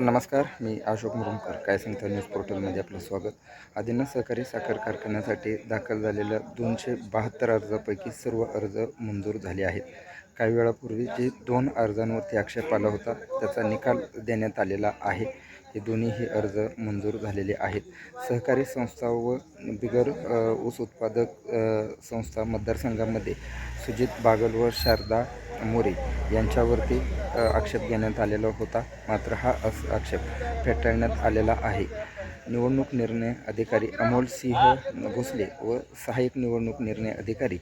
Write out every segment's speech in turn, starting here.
नमस्कार मी अशोक मुरुमकर काय सांगता न्यूज पोर्टलमध्ये आपलं स्वागत. आदिना सहकारी साखर कारखान्यासाठी दाखल झालेल्या दोनशे बहात्तर अर्जापैकी सर्व अर्ज मंजूर झाले आहेत. काही वेळापूर्वी जे दोन अर्जांवरती आक्षेप आला होता त्याचा निकाल देण्यात आलेला आहे. हे दोन्हीही अर्ज मंजूर झालेले आहेत. सहकारी संस्था व बिगर ऊस उत्पादक संस्था मतदारसंघामध्ये सुजित बागल व शारदा मोरे यांच्यावरती आक्षेप घेण्यात आलेला होता. मात्र हा अस आक्षेप फेटाळण्यात आलेला आहे. निवडणूक निर्णय अधिकारी अमोल सिंह भोसले व सहाय्यक निवडणूक निर्णय अधिकारी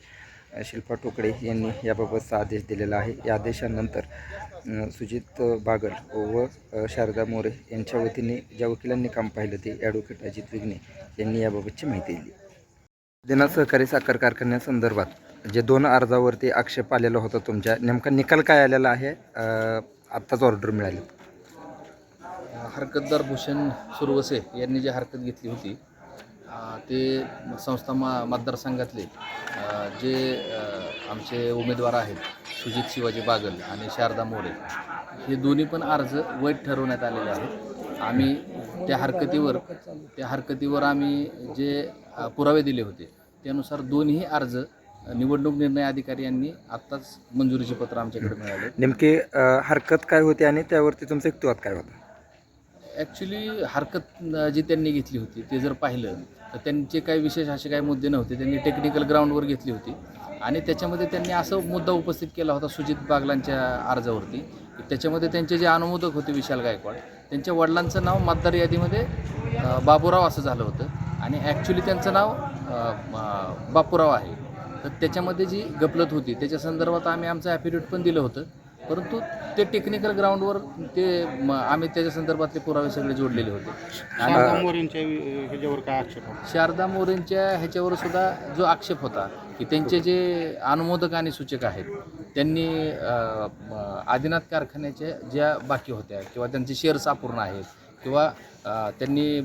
शिल्पा टोकडे यांनी याबाबतचा आदेश दिलेला आहे. या आदेशानंतर सुजित बागल व शारदा मोरे यांच्या वतीने ज्या वकिलांनी काम पाहिलं ते ॲडव्होकेट अजित विघ्ने यांनी याबाबतची माहिती दिली. दिना सहकारी साखर कारखान्यासंदर्भात जे दोन अर्जावरती आक्षेप आलेला होता तुमच्या नेमका निकाल काय आलेला आहे? आत्ताच ऑर्डर मिळाली. हरकतदार भूषण सुरवसे यांनी जी हरकत घेतली होती ते संस्था मा मतदारसंघातले जे आमचे उमेदवार आहेत सुजित शिवाजी बागल आणि शारदा मोरे हे दोन्ही पण अर्ज वैध ठरवण्यात आलेले आहेत. आम्ही त्या हरकतीवर त्या हरकतीवर आम्ही जे पुरावे दिले होते त्यानुसार दोन्ही अर्ज निवडणूक निर्णय अधिकारी यांनी आत्ताच मंजुरीचे पत्र आमच्याकडे मिळाले. नेमकी अ, हरकत काय होती आणि त्यावरती तुमचा युक्तिवाद काय होता? ॲक्च्युली हरकत अ, जी त्यांनी घेतली होती ते जर पाहिलं तर त्यांचे काही विशेष असे काही मुद्दे नव्हते. त्यांनी टेक्निकल ग्राउंडवर घेतली होती. आणि त्याच्यामध्ये त्यांनी असं मुद्दा उपस्थित केला होता सुजित बागलांच्या अर्जावरती की त्याच्यामध्ये त्यांचे जे अनुमोदक होते विशाल गायकवाड त्यांच्या वडिलांचं नाव मतदार यादीमध्ये अ, बाबूराव असं झालं होतं. आणि ॲक्च्युली त्यांचं नाव अ, म, बापूराव आहे. तर त्याच्यामध्ये जी गपलत होती त्याच्या संदर्भात आम्ही आमचं ॲफिडेविट पण दिलं होतं परंतु ते टेक्निकल ग्राउंडवर ते आम्ही त्याच्या संदर्भातले पुरावे सगळे जोडलेले होते शारदा मोरेंच्या ह्याच्यावर काय आक्षेप होता? शारदा मोरेंच्या ह्याच्यावर सुद्धा जो आक्षेप होता की त्यांचे जे अनुमोदक आणि सूचक आहेत त्यांनी आदिनाथ कारखान्याच्या ज्या बाकी होत्या किंवा त्यांचे शेअर्स अपूर्ण आहेत किंवा त्यांनी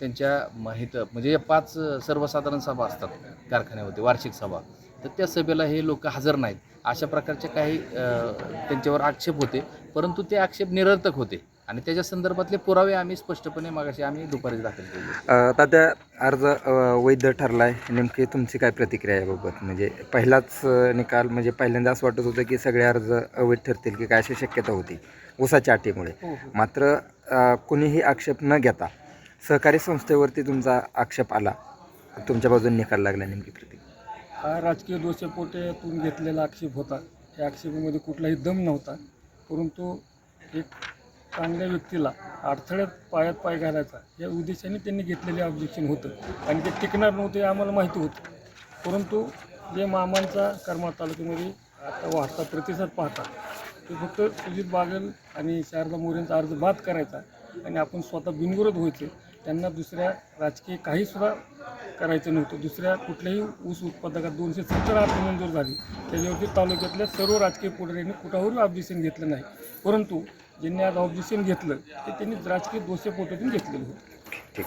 त्यांच्या म, हिथं म्हणजे या पाच सर्वसाधारण सभा असतात कारखान्यामध्ये वार्षिक सभा. तर त्या सभेला हे लोक हजर नाहीत. अशा प्रकारचे काही त्यांच्यावर आक्षेप होते परंतु ते आक्षेप निरर्थक होते. आणि त्याच्या संदर्भातले पुरावे आम्ही स्पष्टपणे मागाशी आम्ही दुपारी दाखल केले. अ, आता त्या अर्ज वैध ठरला आहे नेमकी तुमची काय प्रतिक्रिया आहे याबाबत म्हणजे पहिलाच निकाल म्हणजे पहिल्यांदा असं वाटत होतं की सगळे अर्ज अवैध ठरतील की काय अशी शक्यता होती ऊसाच्या अटीमुळे. मात्र अ, कुणीही आक्षेप न घेता सहकारी संस्थेवरती तुमचा आक्षेप आला. तुमच्या बाजूने निकाल लागला नेमकी प्रतिक्रिया. हा राजकीय दोषपोटेतून घेतलेला आक्षेप होता. या आक्षेपामध्ये कुठलाही दम नव्हता. परंतु एक चांगल्या व्यक्तीला अडथळ्यात पायात पाय घालायचा या उद्देशाने त्यांनी घेतलेले ऑब्जेक्शन होतं. आणि ते टिकणार नव्हते आम्हाला माहिती होतं. परंतु जे मामांचा कर्मा तालुक्यामध्ये आता वाढता प्रतिसाद पाहता ते फक्त सुजित बागल आणि शारदा मोरेंचा अर्ज बाद करायचा आणि आपण स्वतः बिनविरोध व्हायचं त्यांना दुसऱ्या राजकीय काहीसुद्धा करायचं नव्हतं. दुसऱ्या कुठल्याही ऊस उत्पादकात दोनशे सत्तर अर्ज मंजूर झाली. त्याच्यावरती तालुक्यातल्या सर्व राजकीय पुढाऱ्यांनी कुठावरून ऑब्जेक्शन घेतलं नाही. परंतु ज्यांनी आज ऑब्जेक्शन घेतलं ते त्यांनी राजकीय दोषपोटातून घेतलेलं होतं.